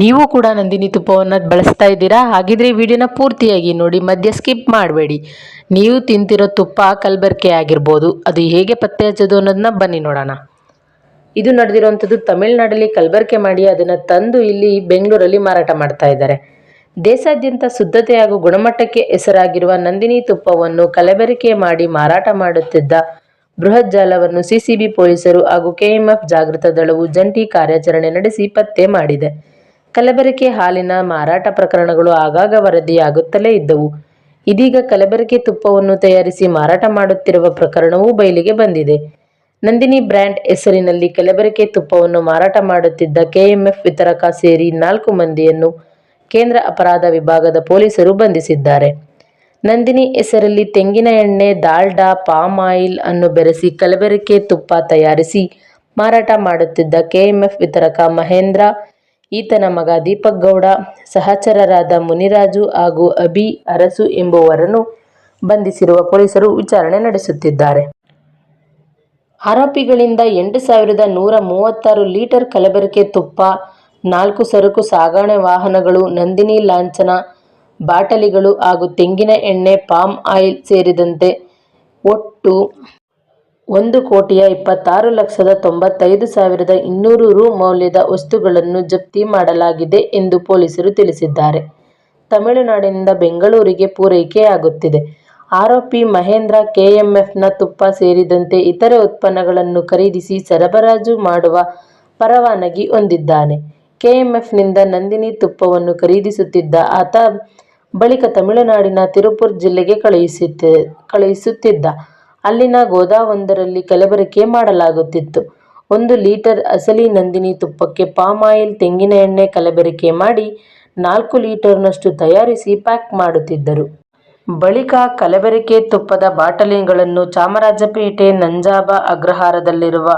ನೀವು ಕೂಡ ನಂದಿನಿ ತುಪ್ಪವನ್ನು ಬಳಸ್ತಾ ಇದ್ದೀರಾ? ಹಾಗಿದ್ರೆ ವಿಡಿಯೋನ ಪೂರ್ತಿಯಾಗಿ ನೋಡಿ ಮಧ್ಯ ಸ್ಕಿಪ್ ಮಾಡಬೇಡಿ. ನೀವು ತಿಂತಿರೋ ತುಪ್ಪ ಕಲಬೆರಕೆ ಆಗಿರ್ಬೋದು, ಅದು ಹೇಗೆ ಪತ್ತೆ ಹಚ್ಚೋದು ಅನ್ನೋದನ್ನ ಬನ್ನಿ ನೋಡೋಣ. ಇದು ನಡೆದಿರುವಂಥದ್ದು ತಮಿಳುನಾಡಲ್ಲಿ. ಕಲಬೆರಕೆ ಮಾಡಿ ಅದನ್ನು ತಂದು ಇಲ್ಲಿ ಬೆಂಗಳೂರಲ್ಲಿ ಮಾರಾಟ ಮಾಡ್ತಾ ಇದ್ದಾರೆ. ದೇಶಾದ್ಯಂತ ಶುದ್ಧತೆ ಹಾಗೂ ಗುಣಮಟ್ಟಕ್ಕೆ ಹೆಸರಾಗಿರುವ ನಂದಿನಿ ತುಪ್ಪವನ್ನು ಕಲಬೆರಕೆ ಮಾಡಿ ಮಾರಾಟ ಮಾಡುತ್ತಿದ್ದ ಬೃಹತ್ ಜಾಲವನ್ನು ಸಿಸಿಬಿ ಪೊಲೀಸರು ಹಾಗೂ ಕೆಎಂಎಫ್ ಜಾಗೃತ ದಳವು ಜಂಟಿ ಕಾರ್ಯಾಚರಣೆ ನಡೆಸಿ ಪತ್ತೆ ಮಾಡಿದೆ. ಕಲಬೆರಕೆ ಹಾಲಿನ ಮಾರಾಟ ಪ್ರಕರಣಗಳು ಆಗಾಗ ವರದಿಯಾಗುತ್ತಲೇ ಇದ್ದವು. ಇದೀಗ ಕಲಬೆರಕೆ ತುಪ್ಪವನ್ನು ತಯಾರಿಸಿ ಮಾರಾಟ ಮಾಡುತ್ತಿರುವ ಪ್ರಕರಣವೂ ಬಯಲಿಗೆ ಬಂದಿದೆ. ನಂದಿನಿ ಬ್ರ್ಯಾಂಡ್ ಹೆಸರಿನಲ್ಲಿ ಕಲಬೆರಕೆ ತುಪ್ಪವನ್ನು ಮಾರಾಟ ಮಾಡುತ್ತಿದ್ದ ಕೆಎಂಎಫ್ ವಿತರಕ ಸೇರಿ ನಾಲ್ಕು ಮಂದಿಯನ್ನು ಕೇಂದ್ರ ಅಪರಾಧ ವಿಭಾಗದ ಪೊಲೀಸರು ಬಂಧಿಸಿದ್ದಾರೆ. ನಂದಿನಿ ಹೆಸರಲ್ಲಿ ತೆಂಗಿನ ಎಣ್ಣೆ, ದಾಲ್ಡಾ, ಪಾಮ್ ಆಯಿಲ್ ಅನ್ನು ಬೆರೆಸಿ ಕಲಬೆರಕೆ ತುಪ್ಪ ತಯಾರಿಸಿ ಮಾರಾಟ ಮಾಡುತ್ತಿದ್ದ ಕೆಎಂಎಫ್ ವಿತರಕ ಮಹೇಂದ್ರ ಈತನ ಮಗ ದೀಪಕ್ ಗೌಡ, ಸಹಚರರಾದ ಮುನಿರಾಜು ಹಾಗೂ ಅಭಿ ಅರಸು ಎಂಬುವರನ್ನು ಬಂಧಿಸಿರುವ ಪೊಲೀಸರು ವಿಚಾರಣೆ ನಡೆಸುತ್ತಿದ್ದಾರೆ. ಆರೋಪಿಗಳಿಂದ ಎಂಟು ಸಾವಿರದ ನೂರ ಮೂವತ್ತಾರು ಲೀಟರ್ ಕಲಬೆರಕೆ ತುಪ್ಪ, ನಾಲ್ಕು ಸರಕು ಸಾಗಣೆ ವಾಹನಗಳು, ನಂದಿನಿ ಲಾಂಛನ, ಬಾಟಲಿಗಳು ಹಾಗೂ ತೆಂಗಿನ ಎಣ್ಣೆ, ಪಾಮ್ ಆಯಿಲ್ ಸೇರಿದಂತೆ ಒಟ್ಟು ಒಂದು ಕೋಟಿಯ ಇಪ್ಪತ್ತಾರು ಲಕ್ಷದ ತೊಂಬತ್ತೈದು ಸಾವಿರದ ಇನ್ನೂರು ರು ಮೌಲ್ಯದ ವಸ್ತುಗಳನ್ನು ಜಪ್ತಿ ಮಾಡಲಾಗಿದೆ ಎಂದು ಪೊಲೀಸರು ತಿಳಿಸಿದ್ದಾರೆ. ತಮಿಳುನಾಡಿನಿಂದ ಬೆಂಗಳೂರಿಗೆ ಪೂರೈಕೆಯಾಗುತ್ತಿದೆ ಆರೋಪಿ ಮಹೇಂದ್ರ ಕೆಎಂಎಫ್ನ ತುಪ್ಪ ಸೇರಿದಂತೆ ಇತರೆ ಉತ್ಪನ್ನಗಳನ್ನು ಖರೀದಿಸಿ ಸರಬರಾಜು ಮಾಡುವ ಪರವಾನಗಿ ಹೊಂದಿದ್ದಾನೆ. ಕೆಎಂಎಫ್ನಿಂದ ನಂದಿನಿ ತುಪ್ಪವನ್ನು ಖರೀದಿಸುತ್ತಿದ್ದ ಆತ ಬಳಿಕ ತಮಿಳುನಾಡಿನ ತಿರುಪುರ್ ಜಿಲ್ಲೆಗೆ ಕಳುಹಿಸುತ್ತ, ಕಳುಹಿಸುತ್ತಿದ್ದ. ಅಲ್ಲಿನ ಗೋದಾವೊಂದರಲ್ಲಿ ಕಲಬೆರಕೆ ಮಾಡಲಾಗುತ್ತಿತ್ತು. ಒಂದು ಲೀಟರ್ ಅಸಲಿ ನಂದಿನಿ ತುಪ್ಪಕ್ಕೆ ಪಾಮ್ ಆಯಿಲ್ ತೆಂಗಿನ ಎಣ್ಣೆ ಕಲಬೆರಕೆ ಮಾಡಿ ನಾಲ್ಕು ಲೀಟರ್ನಷ್ಟು ತಯಾರಿಸಿ ಪ್ಯಾಕ್ ಮಾಡುತ್ತಿದ್ದರು. ಬಳಿಕ ಕಲಬೆರಕೆ ತುಪ್ಪದ ಬಾಟಲಿಗಳನ್ನು ಚಾಮರಾಜಪೇಟೆ ನಂಜಾಬ ಅಗ್ರಹಾರದಲ್ಲಿರುವ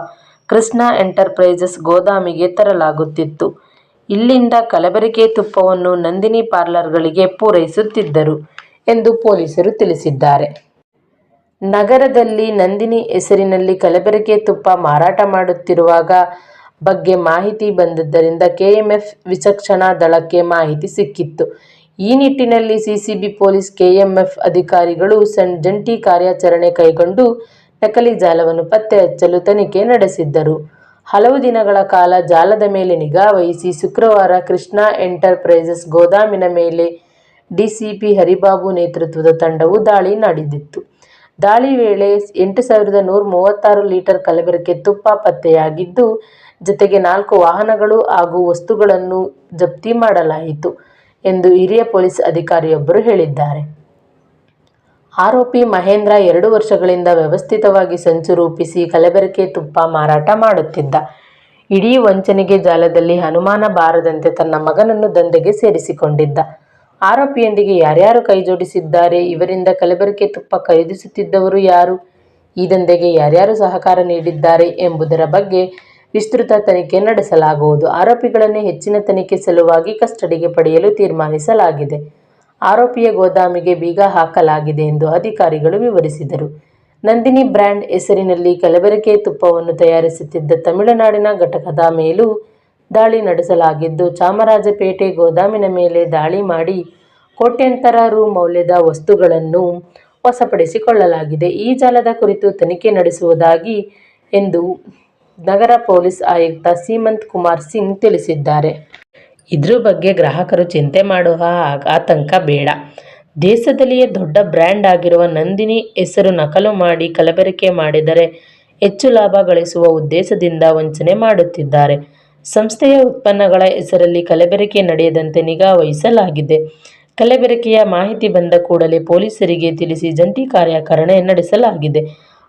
ಕೃಷ್ಣ ಎಂಟರ್ಪ್ರೈಸಸ್ ಗೋದಾಮಿಗೆ ತರಲಾಗುತ್ತಿತ್ತು. ಇಲ್ಲಿಂದ ಕಲಬೆರಕೆ ತುಪ್ಪವನ್ನು ನಂದಿನಿ ಪಾರ್ಲರ್ಗಳಿಗೆ ಪೂರೈಸುತ್ತಿದ್ದರು ಎಂದು ಪೊಲೀಸರು ತಿಳಿಸಿದ್ದಾರೆ. ನಗರದಲ್ಲಿ ನಂದಿನಿ ಹೆಸರಿನಲ್ಲಿ ಕಲಬೆರಕೆ ತುಪ್ಪ ಮಾರಾಟ ಮಾಡುತ್ತಿರುವಾಗ ಬಗ್ಗೆ ಮಾಹಿತಿ ಬಂದಿದ್ದರಿಂದ ಕೆಎಂಎಫ್ ವಿಚಕ್ಷಣಾ ದಳಕ್ಕೆ ಮಾಹಿತಿ ಸಿಕ್ಕಿತ್ತು. ಈ ನಿಟ್ಟಿನಲ್ಲಿ ಸಿಸಿಬಿ ಪೊಲೀಸ್, ಕೆಎಂಎಫ್ ಅಧಿಕಾರಿಗಳು ಜಂಟಿ ಕಾರ್ಯಾಚರಣೆ ಕೈಗೊಂಡು ನಕಲಿ ಜಾಲವನ್ನು ಪತ್ತೆ ಹಚ್ಚಲು ತನಿಖೆ ನಡೆಸಿದ್ದರು. ಹಲವು ದಿನಗಳ ಕಾಲ ಜಾಲದ ಮೇಲೆ ನಿಗಾ ವಹಿಸಿ ಶುಕ್ರವಾರ ಕೃಷ್ಣ ಎಂಟರ್ಪ್ರೈಸಸ್ ಗೋದಾಮಿನ ಮೇಲೆ ಡಿಸಿಪಿ ಹರಿಬಾಬು ನೇತೃತ್ವದ ತಂಡವು ದಾಳಿ ನಡೆದಿತ್ತು. ದಾಳಿ ವೇಳೆ ಎಂಟು ಸಾವಿರದ ನೂರ ಮೂವತ್ತಾರು ಲೀಟರ್ ಕಲಬೆರಕೆ ತುಪ್ಪ ಪತ್ತೆಯಾಗಿದ್ದು, ಜೊತೆಗೆ ನಾಲ್ಕು ವಾಹನಗಳು ಹಾಗೂ ವಸ್ತುಗಳನ್ನು ಜಪ್ತಿ ಮಾಡಲಾಯಿತು ಎಂದು ಹಿರಿಯ ಪೊಲೀಸ್ ಅಧಿಕಾರಿಯೊಬ್ಬರು ಹೇಳಿದ್ದಾರೆ. ಆರೋಪಿ ಮಹೇಂದ್ರ ಎರಡು ವರ್ಷಗಳಿಂದ ವ್ಯವಸ್ಥಿತವಾಗಿ ಸಂಚು ರೂಪಿಸಿ ಕಲಬೆರಕೆ ತುಪ್ಪ ಮಾರಾಟ ಮಾಡುತ್ತಿದ್ದ. ಇಡೀ ವಂಚನೆಗೆ ಜಾಲದಲ್ಲಿ ಅನುಮಾನ ಬಾರದಂತೆ ತನ್ನ ಮಗನನ್ನು ದಂಧೆಗೆ ಸೇರಿಸಿಕೊಂಡಿದ್ದ. ಆರೋಪಿಯೊಂದಿಗೆ ಯಾರ್ಯಾರು ಕೈಜೋಡಿಸಿದ್ದಾರೆ ಇವರಿಂದ ಕಲಬೆರಕೆ ತುಪ್ಪ ಖರೀದಿಸುತ್ತಿದ್ದವರು ಯಾರು, ಈ ದಂಧೆಗೆ ಯಾರ್ಯಾರು ಸಹಕಾರ ನೀಡಿದ್ದಾರೆ ಎಂಬುದರ ಬಗ್ಗೆ ವಿಸ್ತೃತ ತನಿಖೆ ನಡೆಸಲಾಗುವುದು. ಆರೋಪಿಗಳನ್ನು ಹೆಚ್ಚಿನ ತನಿಖೆ ಸಲುವಾಗಿ ಕಸ್ಟಡಿಗೆ ಪಡೆಯಲು ತೀರ್ಮಾನಿಸಲಾಗಿದೆ. ಆರೋಪಿಯ ಗೋದಾಮಿಗೆ ಬೀಗ ಹಾಕಲಾಗಿದೆ ಎಂದು ಅಧಿಕಾರಿಗಳು ವಿವರಿಸಿದರು. ನಂದಿನಿ ಬ್ರ್ಯಾಂಡ್ ಹೆಸರಿನಲ್ಲಿ ಕಲಬೆರಕೆ ತುಪ್ಪವನ್ನು ತಯಾರಿಸುತ್ತಿದ್ದ ತಮಿಳುನಾಡಿನ ಘಟಕದ ಮೇಲೂ ದಾಳಿ ನಡೆಸಲಾಗಿದ್ದು, ಚಾಮರಾಜಪೇಟೆ ಗೋದಾಮಿನ ಮೇಲೆ ದಾಳಿ ಮಾಡಿ ಕೋಟ್ಯಂತರ ರು ಮೌಲ್ಯದ ವಸ್ತುಗಳನ್ನು ವಶಪಡಿಸಿಕೊಳ್ಳಲಾಗಿದೆ. ಈ ಜಾಲದ ಕುರಿತು ತನಿಖೆ ನಡೆಸುವುದಾಗಿ ಎಂದು ನಗರ ಪೊಲೀಸ್ ಆಯುಕ್ತ ಸೀಮಂತ್ ಕುಮಾರ್ ಸಿಂಗ್ ತಿಳಿಸಿದ್ದಾರೆ. ಇದ್ರ ಬಗ್ಗೆ ಗ್ರಾಹಕರು ಚಿಂತೆ ಮಾಡುವ ಆತಂಕ ಬೇಡ. ದೇಶದಲ್ಲಿಯೇ ದೊಡ್ಡ ಬ್ರ್ಯಾಂಡ್ ಆಗಿರುವ ನಂದಿನಿ ಹೆಸರು ನಕಲು ಮಾಡಿ ಕಲಬೆರಕೆ ಮಾಡಿದರೆ ಹೆಚ್ಚು ಲಾಭ ಗಳಿಸುವ ಉದ್ದೇಶದಿಂದ ವಂಚನೆ ಮಾಡುತ್ತಿದ್ದಾರೆ. ಸಂಸ್ಥೆಯ ಉತ್ಪನ್ನಗಳ ಹೆಸರಲ್ಲಿ ಕಲಬೆರಕೆ ನಡೆಯದಂತೆ ನಿಗಾ ವಹಿಸಲಾಗಿದೆ. ಕಲಬೆರಕೆಯ ಮಾಹಿತಿ ಬಂದ ಕೂಡಲೇ ಪೊಲೀಸರಿಗೆ ತಿಳಿಸಿ ಜಂಟಿ ಕಾರ್ಯಾಚರಣೆ ನಡೆಸಲಾಗಿದೆ.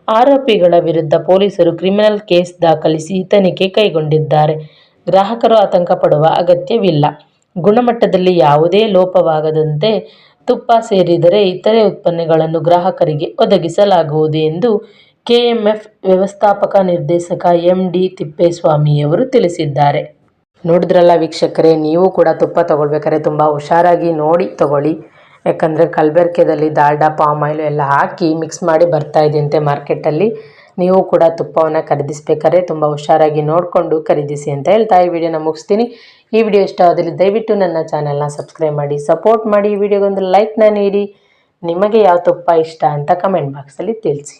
ಆರೋಪಿಗಳ ವಿರುದ್ಧ ಪೊಲೀಸರು ಕ್ರಿಮಿನಲ್ ಕೇಸ್ ದಾಖಲಿಸಿ ತನಿಖೆ ಕೈಗೊಂಡಿದ್ದಾರೆ. ಗ್ರಾಹಕರು ಆತಂಕ ಪಡುವ ಅಗತ್ಯವಿಲ್ಲ. ಗುಣಮಟ್ಟದಲ್ಲಿ ಯಾವುದೇ ಲೋಪವಾಗದಂತೆ ತುಪ್ಪ ಸೇರಿದರೆ ಇತರೆ ಉತ್ಪನ್ನಗಳನ್ನು ಗ್ರಾಹಕರಿಗೆ ಒದಗಿಸಲಾಗುವುದು ಎಂದು ಕೆಎಂಎಫ್ ವ್ಯವಸ್ಥಾಪಕ ನಿರ್ದೇಶಕ ಎಂ ಡಿ ತಿಪ್ಪೇಸ್ವಾಮಿಯವರು ತಿಳಿಸಿದ್ದಾರೆ. ನೋಡಿದ್ರಲ್ಲ ವೀಕ್ಷಕರೇ, ನೀವು ಕೂಡ ತುಪ್ಪ ತಗೊಳ್ಬೇಕಾದ್ರೆ ತುಂಬ ಹುಷಾರಾಗಿ ನೋಡಿ ತಗೊಳ್ಳಿ. ಯಾಕಂದರೆ ಕಲಬೆರಕೆದಲ್ಲಿ ದಾಲ್ಡಾ ಪಾಮ್ ಆಯಿಲ್ ಎಲ್ಲ ಹಾಕಿ ಮಿಕ್ಸ್ ಮಾಡಿ ಬರ್ತಾ ಇದೆಯಂತೆ ಮಾರ್ಕೆಟಲ್ಲಿ. ನೀವು ಕೂಡ ತುಪ್ಪವನ್ನು ಖರೀದಿಸಬೇಕಾದ್ರೆ ತುಂಬ ಹುಷಾರಾಗಿ ನೋಡಿಕೊಂಡು ಖರೀದಿಸಿ ಅಂತ ಹೇಳ್ತಾ ಈ ವಿಡಿಯೋನ ಮುಗಿಸ್ತೀನಿ. ಈ ವಿಡಿಯೋ ಇಷ್ಟವಾದಲ್ಲಿ ದಯವಿಟ್ಟು ನನ್ನ ಚಾನೆಲ್ನ ಸಬ್ಸ್ಕ್ರೈಬ್ ಮಾಡಿ, ಸಪೋರ್ಟ್ ಮಾಡಿ. ಈ ವಿಡಿಯೋಗೊಂದು ಲೈಕ್ನ ನೀಡಿ. ನಿಮಗೆ ಯಾವ ತುಪ್ಪ ಇಷ್ಟ ಅಂತ ಕಮೆಂಟ್ ಬಾಕ್ಸಲ್ಲಿ ತಿಳಿಸಿ.